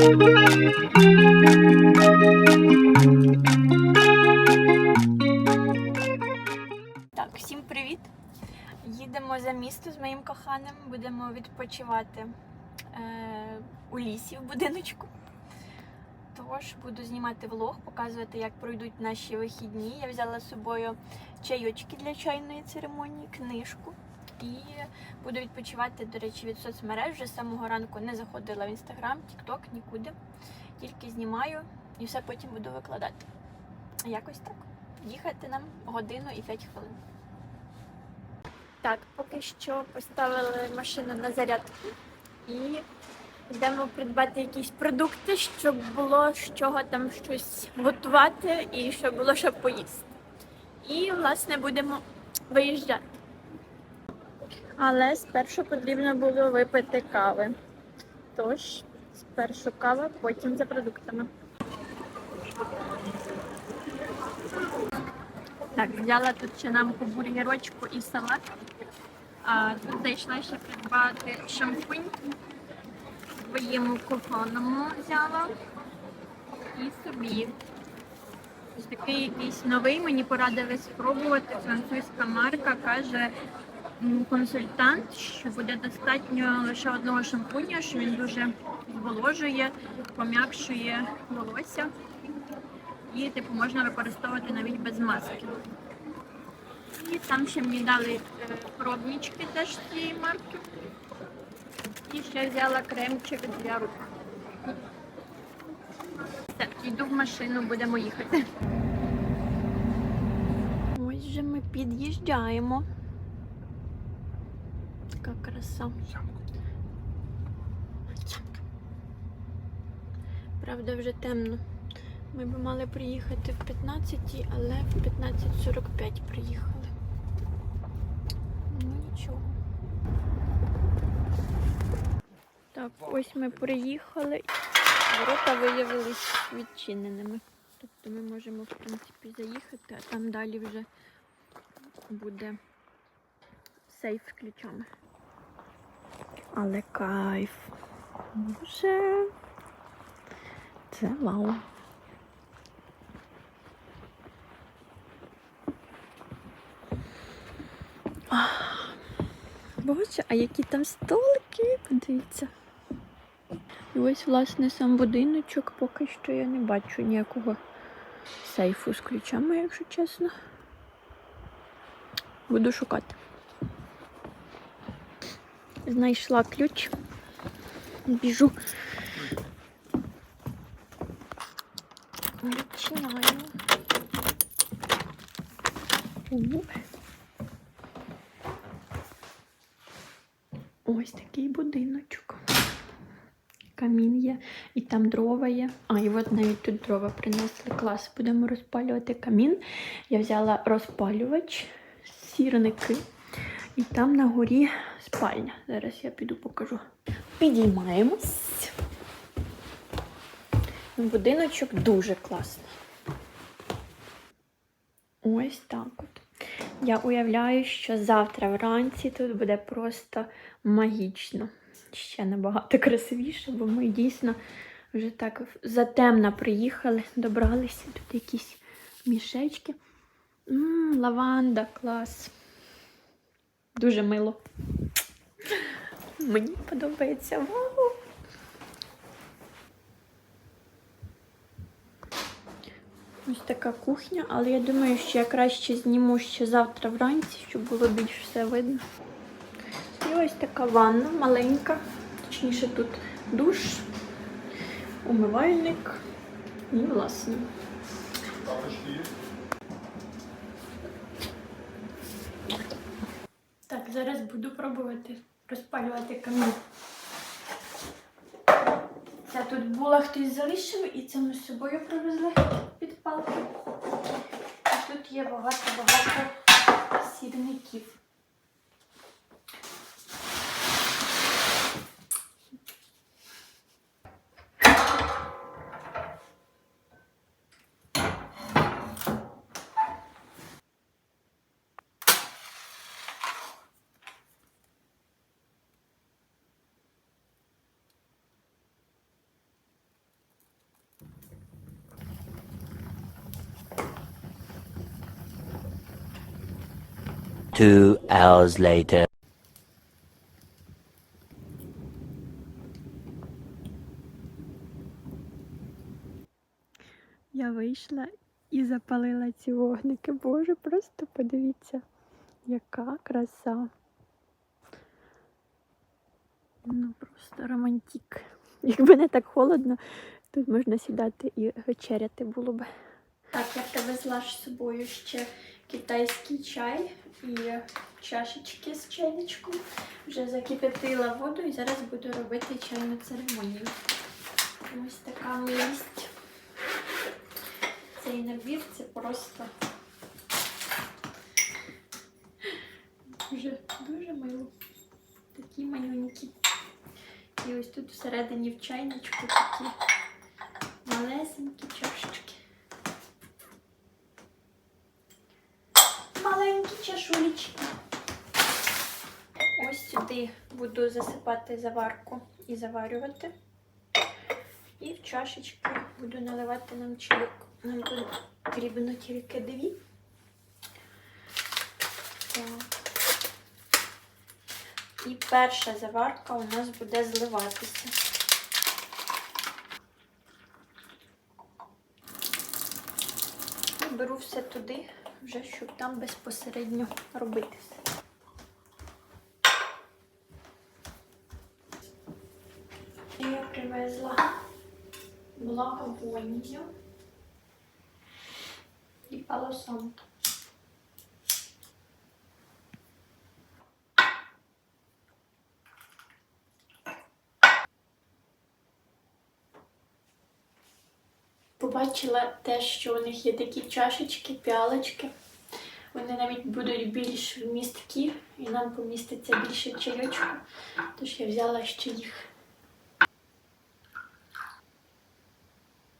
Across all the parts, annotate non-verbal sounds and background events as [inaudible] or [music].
Так, всім привіт! Їдемо за місто з моїм коханим. Будемо відпочивати е, у лісі в будиночку. Тож буду знімати влог, показувати, як пройдуть наші вихідні. Я взяла з собою чайочки для чайної церемонії, книжку. І буду відпочивати, до речі, від соцмереж. Вже з самого ранку не заходила в інстаграм, тікток, нікуди. Тільки знімаю і все потім буду викладати. Якось так. Їхати нам годину і 5 хвилин. Так, поки що поставили машину на зарядку і йдемо придбати якісь продукти, щоб було з чого там щось готувати і щоб було що поїсти. І, власне, будемо виїжджати. Але спершу потрібно було випити кави. Тож, спершу кава, потім за продуктами. Так, взяла тут ще нам бургерочку і салат. А тут зайшла ще придбати шампунь. Своєму коханому взяла. І собі. Такий якийсь новий, мені порадили спробувати. Французька марка каже консультант, що буде достатньо лише одного шампуня, що він дуже зволожує, пом'якшує волосся. І типу можна використовувати навіть без маски. І там ще мені дали е, пробнички теж цієї марки. І ще взяла кремчик для рук. Все, йду в машину, будемо їхати. Ось же ми під'їжджаємо. Така краса. Правда, вже темно. Ми б мали приїхати в 15, але в 15.45 приїхали. Ну нічого. Так, ось ми приїхали. Ворота виявились відчиненими. Тобто ми можемо, в принципі, заїхати, а там далі вже буде сейф з ключами. Але кайф. Боже. Це вау. Боже, а які там столики, подивіться. І ось, власне, сам будиночок, поки що я не бачу ніякого сейфу з ключами, якщо чесно. Буду шукати. Знайшла ключ. Біжу. Відчиняю. Ось такий будиночок. Камін є, і там дрова є. А, і от навіть тут дрова принесли. Клас, будемо розпалювати камін. Я взяла розпалювач, сірники, і там на горі спальня. Зараз я піду покажу. Підіймаємось. Будиночок дуже класний. Ось так от. Я уявляю, що завтра вранці тут буде просто магічно. Ще набагато красивіше, бо ми дійсно вже так затемно приїхали, добралися. Тут якісь мішечки. М-м, лаванда, клас. Дуже мило. Мені подобається. Вау! Ось така кухня, але я думаю, що я краще зніму ще завтра вранці, щоб було більш все видно. І ось така ванна маленька, точніше тут душ, умивальник і власне. Зараз буду пробувати розпалювати камін. Це тут була хтось залишив, і це ми з собою привезли під палку. І тут є багато-багато сірників. Two hours later. Я вийшла і запалила ці вогники. Боже, просто подивіться, яка краса. Ну, просто романтик. Якби не так холодно, тут можна сідати і вечеряти було б. Так, я привезла з собою ще китайський чай і чашечки з чайничком. Вже закип'ятила воду і зараз буду робити чайну церемонію. Ось така милість. Цей набір це просто дуже, дуже мило. Такі малюнькі. І ось тут всередині в чайничку такі малесенькі чашечки. Маленькі. Ось сюди буду засипати заварку і заварювати. І в чашечки буду наливати нам чайок. Нам потрібно тільки дві. Так. І перша заварка у нас буде зливатися. І беру все туди, вже щоб там безпосередньо робити І я привезла благовоння і палосон. Побачила те, що у них є такі чашечки, піалочки. Вони навіть будуть більш місткі, і нам поміститься більше чайочку. Тож я взяла ще їх.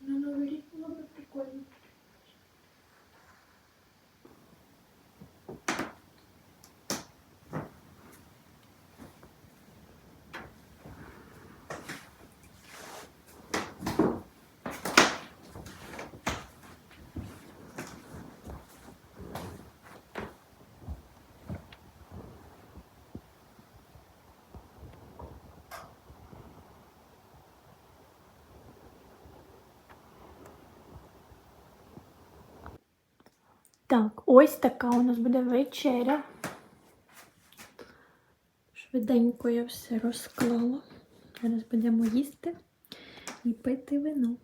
На новий рік було б прикольно. Так, ось така у нас буде вечеря. Швиденько я все розклала. Зараз будемо їсти і пити вино.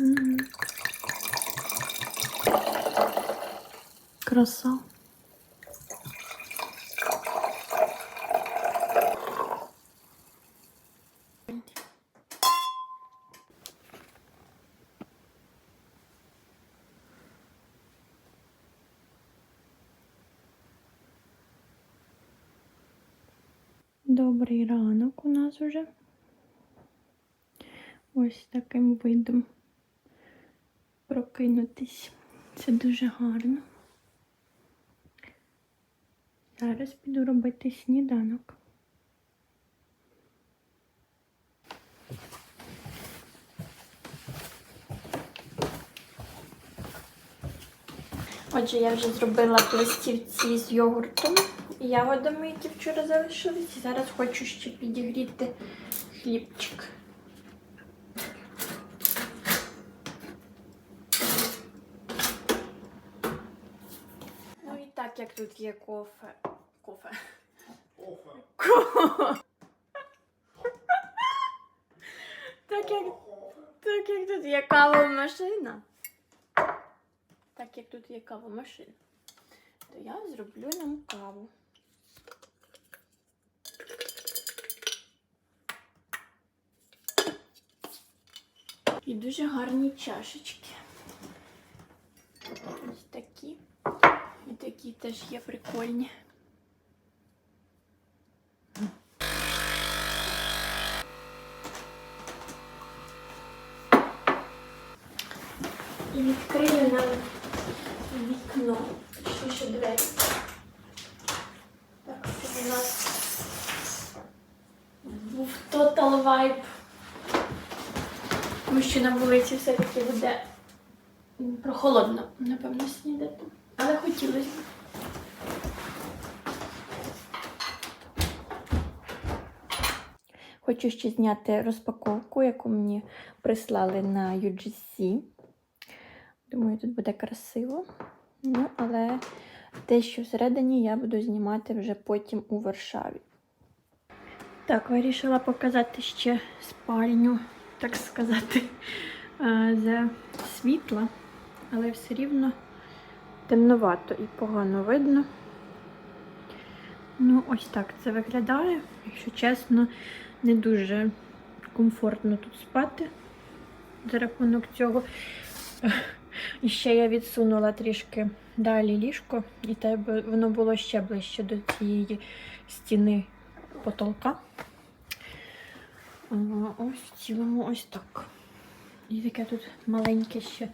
Мгм. Краса. Добрий ранок у нас уже. Ось таким видом прокинутись. Це дуже гарно. Зараз піду робити сніданок. Отже, я вже зробила пластівці з йогуртом ягодами, які вчора залишились. І зараз хочу ще підігріти хлібчик. Ну і так як тут є кофе. Кофе. Кофе. [laughs] Так як, так як тут є кавова машина. Так як тут є кавомашина, то я зроблю нам каву. І дуже гарні чашечки. Ось такі. І такі теж є прикольні. І відкрию нам вікно. Що ще двері. Так, це у нас був Total Vibe. Тому що на вулиці все-таки буде прохолодно, напевно, снідати. Але хотілося б. Хочу ще зняти розпаковку, яку мені прислали на UGC. Думаю, тут буде красиво. Ну, але те, що всередині, я буду знімати вже потім у Варшаві. Так, вирішила показати ще спальню, так сказати, [laughs] е, за світла, але все рівно темновато і погано видно. Ну, ось так це виглядає. Якщо чесно, не дуже комфортно тут спати за рахунок цього. І ще я відсунула трішки далі ліжко, і тебе воно було ще ближче до цієї стіни потолка. Ось в цілому ось так. І таке тут маленьке ще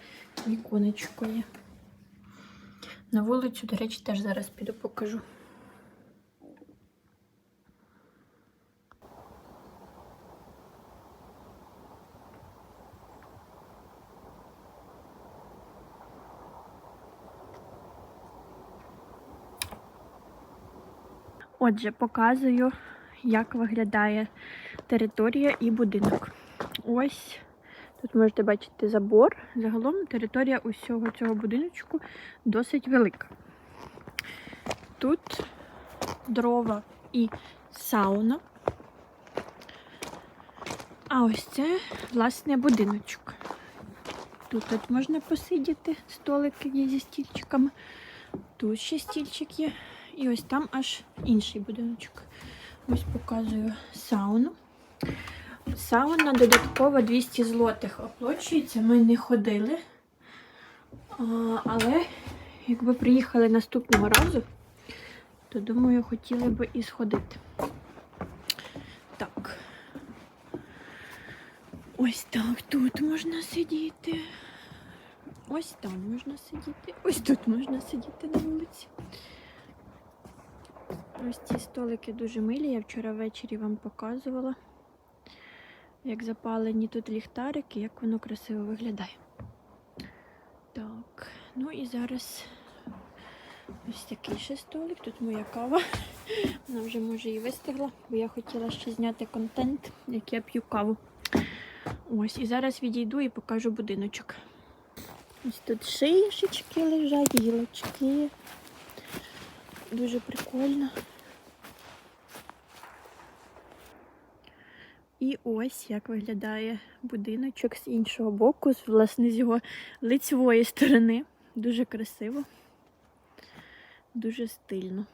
віконечко є. На вулицю, до речі, теж зараз піду покажу. Отже, показую, як виглядає територія і будинок. Ось тут можете бачити забор. Загалом територія усього цього будиночку досить велика. Тут дрова і сауна. А ось це, власне, будиночок. Тут от можна посидіти, столики є зі стільчиками. Тут ще стільчик є. І ось там аж інший будиночок. Ось показую сауну. Сауна додатково 200 злотих оплачується. Ми не ходили. Але якби приїхали наступного разу, то думаю, хотіли би і сходити. Так. Ось так тут можна сидіти. Ось там можна сидіти. Ось тут можна сидіти на вулиці. Ось ці столики дуже милі. Я вчора ввечері вам показувала, як запалені тут ліхтарики, як воно красиво виглядає. Так, ну і зараз ось такий ще столик. Тут моя кава. Вона вже може і вистигла, бо я хотіла ще зняти контент, як я п'ю каву. Ось, і зараз відійду і покажу будиночок. Ось тут шишечки лежать, гілочки. Дуже прикольно. І ось як виглядає будиночок з іншого боку, власне, з його лицевої сторони. Дуже красиво, дуже стильно.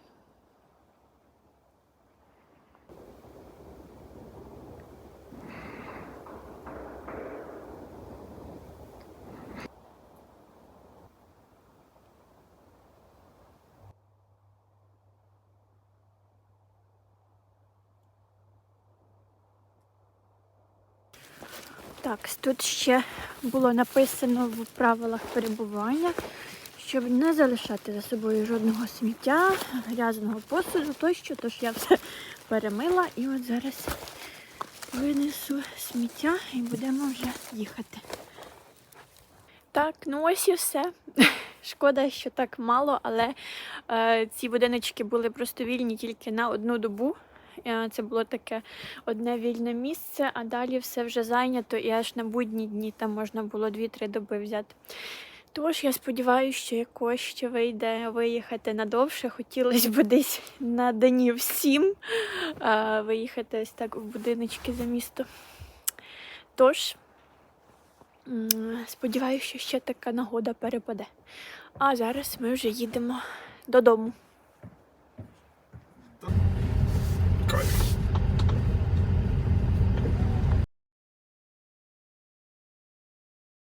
Так, тут ще було написано в правилах перебування, щоб не залишати за собою жодного сміття, грязного посуду тощо, тож я все перемила і от зараз винесу сміття і будемо вже їхати. Так, ну ось і все. [laughs] Шкода, що так мало, але е, ці будиночки були просто вільні тільки на одну добу. Е, Це було таке одне вільне місце, а далі все вже зайнято, і аж на будні дні там можна було 2-3 доби взяти. Тож я сподіваюся, що якось ще вийде виїхати надовше. Хотілося б десь на днів сім е, виїхати ось так в будиночки за місто. Тож, сподіваюся, що ще така нагода перепаде. А зараз ми вже їдемо додому.